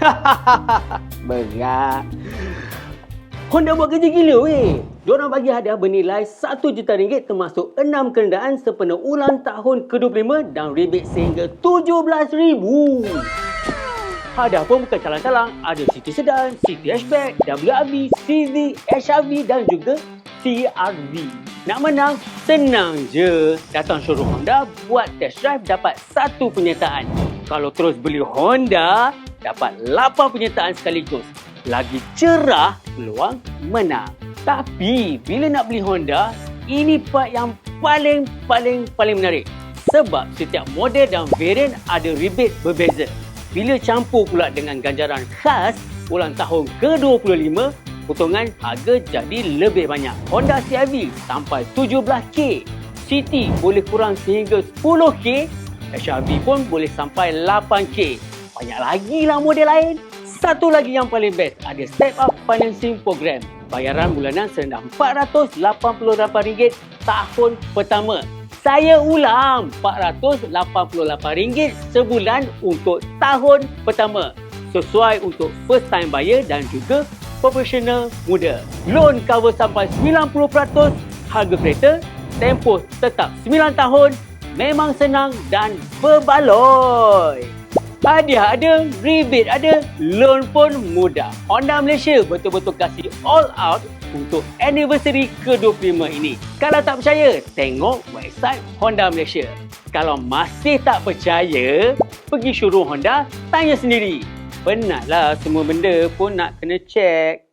Berat. Honda buat kerja gila weh. Diorang bagi hadiah bernilai 1 juta ringgit termasuk 6 kenderaan sempena ulang tahun ke-25 dan rebate sehingga RM17,000. Hadiah pun bukan calang-calang. Ada City Sedan, City Hatchback, WRV, CZ, HRV dan juga CRV. Nak menang, senang je. Datang showroom Honda, buat test drive dapat satu penyertaan. Kalau terus beli Honda, dapat 8 penyertaan sekaligus. Lagi cerah peluang menang. Tapi bila nak beli Honda, ini part yang paling paling paling menarik. Sebab setiap model dan varian ada rebate berbeza. Bila campur pula dengan ganjaran khas ulang tahun ke-25, potongan harga jadi lebih banyak. Honda CRV sampai 17K. City boleh kurang sehingga 10K. HRV pun boleh sampai 8K. Banyak lagi lah model lain. Satu lagi yang paling best, ada step up financing program. Bayaran bulanan serendah RM488 tahun pertama. Saya ulang, RM488 sebulan untuk tahun pertama. Sesuai untuk first time buyer dan juga profesional muda. Loan cover sampai 90% harga kereta, tempoh tetap 9 tahun, memang senang dan berbaloi. Hadiah ada, rebate ada, loan pun mudah. Honda Malaysia betul-betul kasih all out untuk anniversary ke-25 ini. Kalau tak percaya, tengok website Honda Malaysia. Kalau masih tak percaya, pergi showroom Honda, tanya sendiri. Penatlah semua benda pun nak kena check.